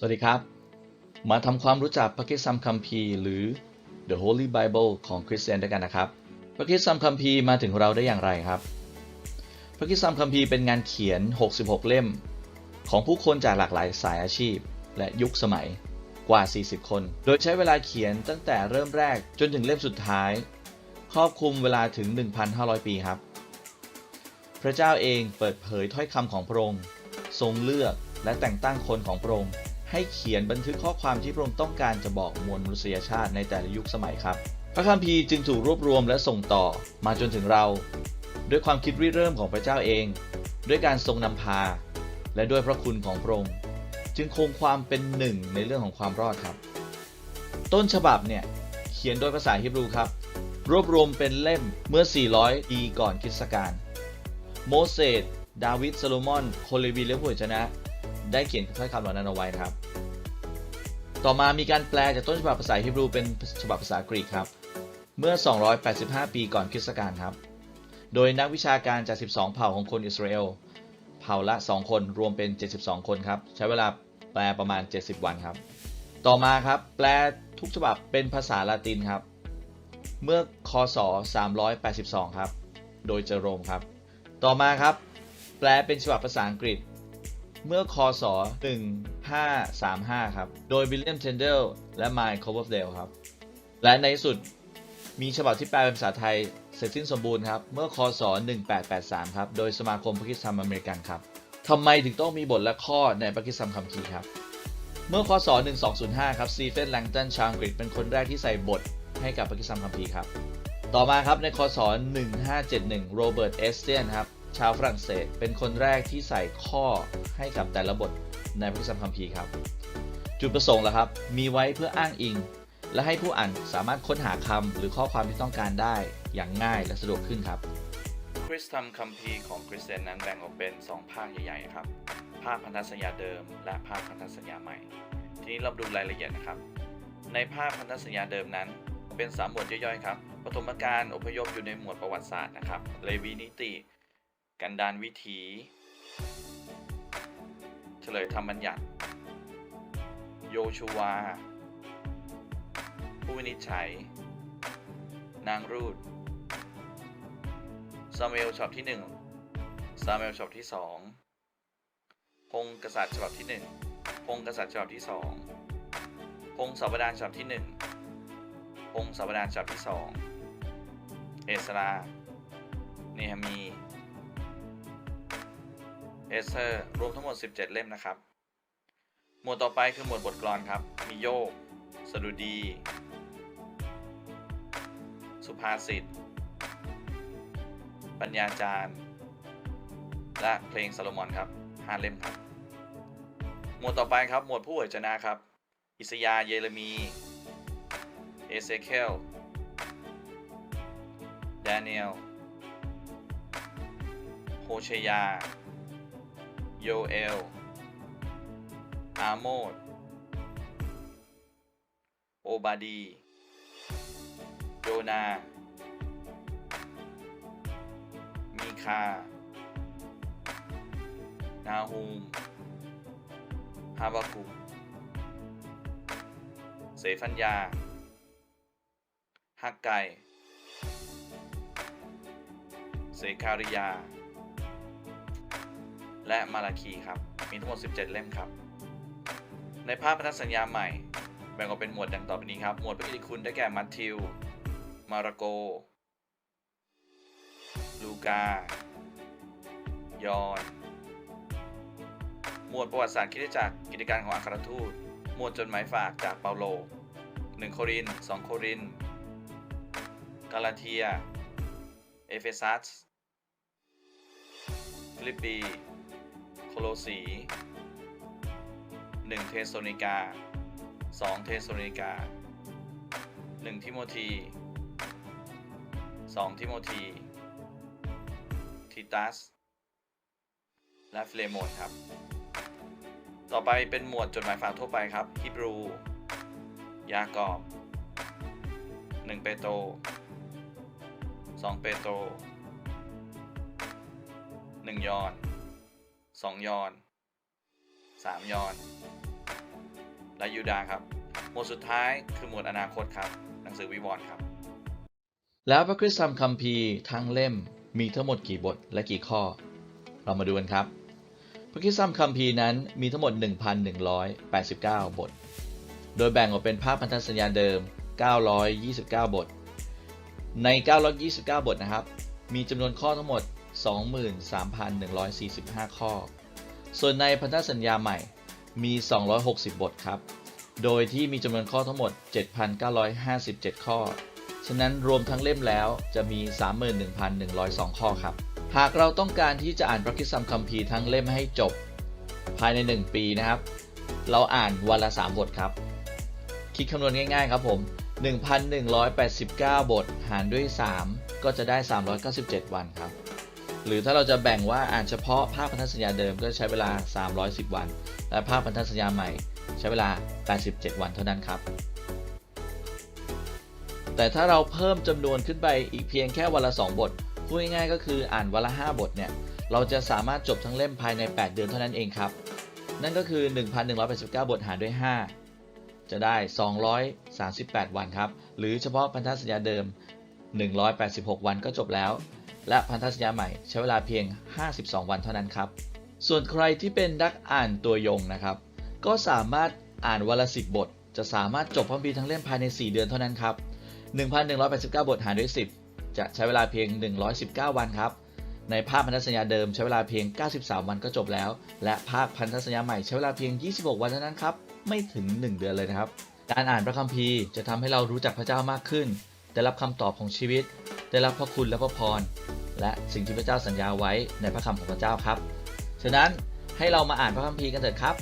สวัสดีครับ มาทำความรู้จักพระคิดซัมคัมภีร์หรือ The Holy Bible ของคริสเตียนด้วยกันนะครับ พระคิดซัมคัมภีร์มาถึงเราได้อย่างไรครับ พระคิดซัมคัมภีร์เป็นงานเขียน 66 เล่ม ของผู้คนจากหลากหลายสายอาชีพ และยุคสมัยกว่า 40 คน โดยใช้เวลาเขียนตั้งแต่เริ่มแรกจนถึงเล่มสุดท้าย ครอบคลุมเวลาถึง 1,500 ปีครับ พระเจ้าเองเปิดเผยถ้อยคำของพระองค์ทรงเลือกและแต่งตั้งคนของพระองค์ ให้เขียนบันทึกข้อความที่พระองค์ต้องการจะบอกมวลมนุษยชาติในแต่ละยุคสมัยครับ พระคัมภีร์จึงถูกรวบรวมและส่งต่อมาจนถึงเรา ด้วยความคิดริเริ่มของพระเจ้าเอง ด้วยการทรงนำพา และด้วยพระคุณของพระองค์จึงคงความเป็นหนึ่งในเรื่องของความรอดครับ ต้นฉบับเนี่ยเขียนโดยภาษาฮิบรูครับ รวบรวมเป็นเล่มเมื่อ 400 ปีก่อนคริสตกาลโมเสสดาวิดโซโลมอน โคเลวีและผู้ชนะ ได้เขียนถ้อยคำเหล่านั้นเอาไว้นะครับ ต่อมามีการแปลจากต้นฉบับภาษาฮิบรูเป็นฉบับภาษากรีกครับ เมื่อ 285 ปีก่อนคริสตกาลครับ โดยนักวิชาการจาก 12 เผ่าของคนอิสราเอล เผ่าละ 2 คนรวมเป็น 72 คนครับ ใช้เวลาแปลประมาณ 70 วันครับ ต่อมาครับแปลทุกฉบับเป็นภาษาละตินครับ เมื่อคศ 382 ครับ โดยเจอโรมครับ ต่อมาครับ แปลเป็นฉบับภาษาอังกฤษ เมื่อคศ 1535 ครับ โดยวิลเลียมเทนเดลและไมค์คอเวอร์เดลครับ และในสุดมีฉบับที่แปลเป็นภาษาไทยเสร็จสิ้นสมบูรณ์ครับ เมื่อคศ 1883 ครับ โดยสมาคมพระคริสตธรรมอเมริกันครับทำไมถึงต้องมีบทและข้อในพระคริสตธรรมคัมภีร์ครับ เมื่อคศ 1205 ครับซีเฟนแลงตันชาวอังกฤษเป็นคนแรกที่ใส่บทให้กับพระคริสตธรรมคัมภีร์ครับ ต่อมาครับในคศ 1571 โรเบิร์ต เอสเตียนครับ ชาวฝรั่งเศสเป็นคนแรกที่ใส่ข้อให้กับแต่ละบทในพระคัมภีร์ครับ จุดประสงค์ละครับ มีไว้เพื่ออ้างอิง และให้ผู้อ่านสามารถค้นหาคำหรือข้อความที่ต้องการได้อย่างง่ายและสะดวกขึ้นครับคริสตธรรมคัมภีร์ของคริสเตียนนั้นแบ่งออกเป็น 2 ภาคใหญ่ๆครับ ภาคพันธสัญญาเดิม และภาคพันธสัญญาใหม่ ทีนี้เราดูรายละเอียดนะครับ ในภาคพันธสัญญาเดิมนั้น เป็นสามหมวดย่อยๆครับปฐมกาลอพยพอยู่ในหมวดประวัติศาสตร์นะครับเลวีนิติ กันดานวิถีเฉลยธรรมบัญญัติ โยชูวา ผู้วินิจฉัย นางรูดซามูเอลฉบับที่หนึ่งซามูเอลฉบับที่สองพงศ์กษัตริย์ฉบับที่หนึ่งพงศ์กษัตริย์ฉบับที่สองพงศาวดารฉบับที่หนึ่งพงศาวดารฉบับที่สองเอสรา เนหมี เอเธอร์รวมทั้งหมด 17 เล่มนะครับ หมวดต่อไปคือหมวดบทกลอนครับ มีโยก สดุดี สุภาษิต ปัญญาจารย์ และเพลงซาโลมอนครับห้าเล่มครับ หมวดต่อไปครับ หมวดผู้เผยชนะครับ อิสยาเยเรมี เอเซเคิลดานิเอลโฮเชยา โยเอลอาโมดโอบาดี โยนา มีคา นาฮูม ฮาบากุเสฟัญญา ฮักไก เสคาริยา และมาราคีครับ มีทั้งหมด 17 เล่มครับ ในภาพพันธสัญญาใหม่ แบ่งออกเป็นหมวดดังต่อไปนี้ครับ หมวดพระกิติคุณได้แก่มัทธิว มาระโก ลูกา ยอน หมวดประวัติศาสตร์คริสตจักรกิจการของอัครทูต หมวดจดหมายฝากจากเปาโล 1 โครินธ์2โคริน กาลาเทีย เอเฟซัสฟิลิปปี โคโลสี 1 เทสโซนิกา 2 เทสโซนิกา 1 ทิโมธี 2 ทิโมธีทิตัส และเฟเลโมนครับ ต่อไปเป็นหมวดจดหมายฝากทั่วไปครับฮิบรู ยากอบ 1 เปโตร2 เปโตร1ยอน ห์น2ยอห์น3ยอน และยูดาครับ หมวดสุดท้ายคือหมวดอนาคตครับ หนังสือวิวรณ์ครับ แล้วพระคริสตธรรมคัมภีร์ทั้งเล่มมีทั้งหมดกี่บทและกี่ข้อ เรามาดูกันครับ พระคริสตธรรมคัมภีร์นั้นมีทั้งหมด 1,189 บท โดยแบ่งออกเป็นภาพพันธสัญญาเดิม 929 บท ใน 929 บทนะครับ มีจำนวนข้อทั้งหมด 23,145 ข้อ ส่วนในพันธสัญญาใหม่มี 260 บทครับ โดยที่มีจำนวนข้อทั้งหมด 7,957 ข้อ ฉะนั้นรวมทั้งเล่มแล้วจะมี 31,102 ข้อครับ หากเราต้องการที่จะอ่านพระคิดสัมคัมภีร์ทั้งเล่มให้จบ ภายใน 1 ปีนะครับ เราอ่านวันละ 3 บทครับ คิดคำนวณง่ายๆครับผม 1,189 บทหารด้วย 3 ก็จะได้ 397 วันครับ หรือถ้าเราจะแบ่งว่าอ่านเฉพาะภาพพันธสัญญาเดิมก็ใช้เวลา 310 วัน และภาพพันธสัญญาใหม่ใช้เวลา 87 วันเท่านั้นครับ แต่ถ้าเราเพิ่มจำนวนขึ้นไปอีกเพียงแค่วันละ 2 บทพูดง่ายๆก็คืออ่านวันละ 5 บทเนี่ยเราจะสามารถจบทั้งเล่มภายใน 8 เดือนเท่านั้นเองครับ นั่นก็คือ 1,189 บทหารด้วย 5 จะได้ 238 วันครับ หรือเฉพาะพันธสัญญาเดิม 186 วันก็จบแล้ว และพันธสัญญาใหม่ใช้เวลาเพียง 52 วันเท่านั้นครับ ส่วนใครที่เป็นนักอ่านตัวยงนะครับ ก็สามารถอ่านวันละ10บท จะสามารถจบพระคัมภีร์ทั้งเล่มภายใน 4 เดือนเท่านั้นครับ 1,189 บทหารด้วย 10 จะใช้เวลาเพียง 119 วันครับ ในภาคพันธสัญญาเดิมใช้เวลาเพียง 93 วันก็จบแล้ว และภาคพันธสัญญาใหม่ใช้เวลาเพียง 26 วันเท่านั้นครับ ไม่ถึง 1 เดือนเลยนะครับ การอ่านพระคัมภีร์จะทำให้เรารู้จักพระเจ้ามากขึ้น ได้รับคำตอบของชีวิต ได้รับพระคุณและพระพร และสิ่งที่พระเจ้าสัญญาไว้ในพระคำของพระเจ้าครับ ฉะนั้นให้เรามาอ่านพระคัมภีร์กันเถิดครับ